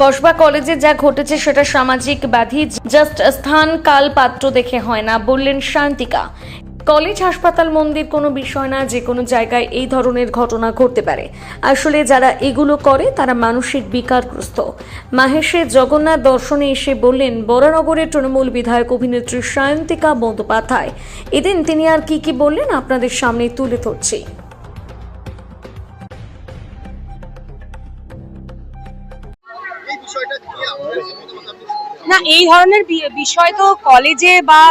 কসবা কলেজে যা ঘটেছে সেটা সামাজিক ব্যাধি, জাস্ট স্থান, কাল পাত্র দেখে হয় না, বললেন শান্তিকা। কলেজ, হাসপাতাল, মন্দির কোনো বিষয় না, যে কোনো জায়গায় এই ধরনের ঘটনা ঘটতে পারে। আসলে যারা এগুলো করে, তারা মানসিক বিকারগ্রস্ত। মাহেশে জগন্নাথ দর্শনে এসে বললেন বরানগরের তৃণমূল বিধায়ক অভিনেত্রী সায়ন্তিকা বন্দ্যোপাধ্যায়। এদিন তিনি আর কি কি বললেন, আপনাদের সামনে তুলে ধরছি। না, এই ধরনের বিষয় তো কলেজে বা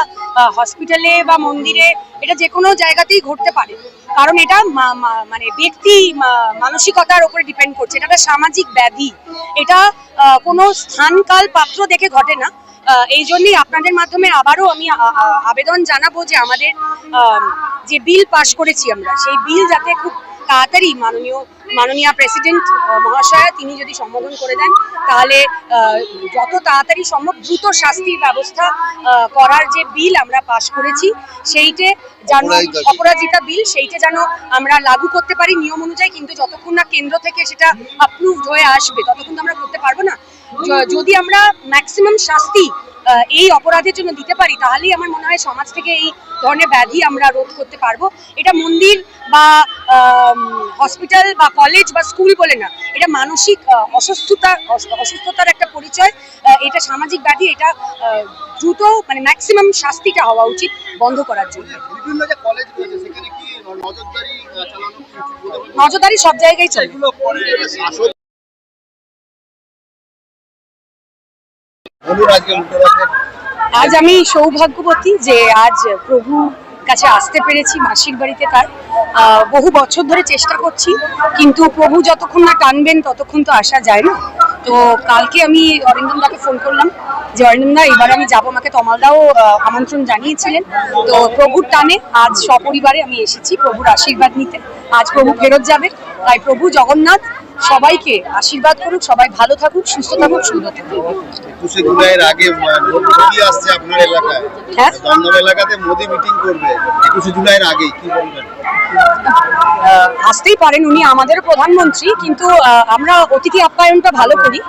হসপিটালে বা মন্দিরে এটা যে কোনো জায়গাতেই ঘটতে পারে। কারণ এটা মানে ব্যক্তি মানসিকতার উপরে ডিপেন্ড করছে। এটা একটা সামাজিক ব্যাধি। এটা কোনো স্থানকাল পাত্র দেখে ঘটে না। এই জন্যই আপনাদের মাধ্যমে আবারও আমি আবেদন জানাব যে আমাদের যে বিল পাশ করেছি আমরা সেই বিল যাতে খুব তাড়াতাড়ি মাননীয় মাননীয় প্রেসিডেন্ট মহাশয়া তিনি যদি সম্বোধন করে দেন তাহলে যত তাড়াতাড়ি সম্ভব দ্রুত শাস্তির ব্যবস্থা করার যে বিল আমরা পাশ করেছি সেইটে যেন অপরাজিতা বিল। সেইটা যেন আমরা লাগু করতে পারি নিয়ম অনুযায়ী কিন্তু যতক্ষণ না কেন্দ্র থেকে সেটা অ্যাপ্রুভড হয়ে আসবে ততক্ষণ তো আমরা করতে পারব না যদি আমরা ম্যাক্সিমাম শাস্তি এই অপরাধের জন্য দিতে পারি তাহলেই আমার মনে হয় সমাজ থেকে এই ধরনের ব্যাধি আমরা রোধ করতে পারব। এটা মন্দির বা হসপিটাল বা কলেজ বা স্কুল বলে না এটা মানসিক অসুস্থতা অসুস্থতার একটা পরিচয়। এটা সামাজিক ব্যাধি এটা দ্রুত মানে ম্যাক্সিমাম শাস্তিটা হওয়া উচিত বন্ধ করার জন্য। বিভিন্ন যে কলেজ রয়েছে সেখানে কি নজরদারি আহ, চালানো কি উচিত বলে? নজরদারি সব জায়গায় চলে। আজ আমি সৌভাগ্যবতী যে আজ প্রভু কাছে আসতে পেরেছি মাসির বাড়িতে তার। বহু বছর ধরে চেষ্টা করছি, কিন্তু প্রভু যতক্ষণ না টানবেন ততক্ষণ তো আসা যায় না। তো কালকে আমি অরিন্দমদাকে ফোন করলাম যে অরিন্দমদা এবার আমি যাব। আমাকে তমালদাও আমন্ত্রণ জানিয়েছিলেন। তো প্রভুর টানে আজ সপরিবারে আমি এসেছি প্রভুর আশীর্বাদ নিতে। আজ প্রভু ফেরত যাবে। তাই প্রভু জগন্নাথ সবাইকে আশীর্বাদ করুক, সবাই ভালো থাকুক, সুস্থ থাকুক, সুন্দর থাকুক। একুশে জুলাইয়ের আগে মোদী আসছে আপনার এলাকায়। আপনার দমদম এলাকাতে মোদি মিটিং করবে একুশে জুলাইয়ের আগেই কি বলবেন? আসতেই পারেন উনি আমাদের প্রধানমন্ত্রী কিন্তু আমরা অতিথি আপ্যায়নটা ভালো করি।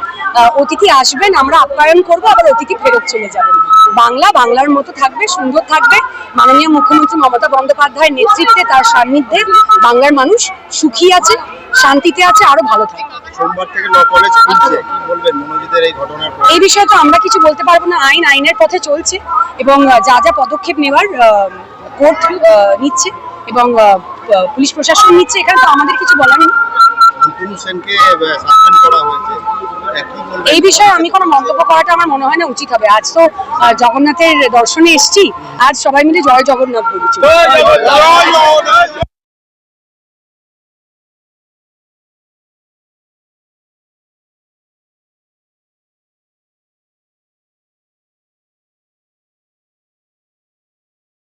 অতিথি আসবেন আমরা আপ্যায়ন করব আবার অতিথি ফেরত চলে যাবেন। বাংলা বাংলার মতো থাকবে সুন্দর থাকবে। মাননীয় মুখ্যমন্ত্রী মমতা বন্দ্যোপাধ্যায়ের নেতৃত্বে তার সান্নিধ্যে বাংলার মানুষ সুখী আছে শান্তিতে আছে আরও ভালো থেকে এই বিষয়ে তো আমরা কিছু বলতে পারব না আইন আইনের পথে চলছে এবং যা যা পদক্ষেপ নেওয়ার কোর্ট নিচ্ছে এবং পুলিশ প্রশাসন নিচ্ছে এখানে তো আমাদের কিছু বলার নেই? এই বিষয়ে আমি কোনো মন্তব্য করাটা আমার মনে হয় না উচিত হবে। আজ তো জগন্নাথের দর্শনে এসছি। আজ সবাই মিলে জয় জগন্নাথ বলেছি। জয় জগন্নাথ!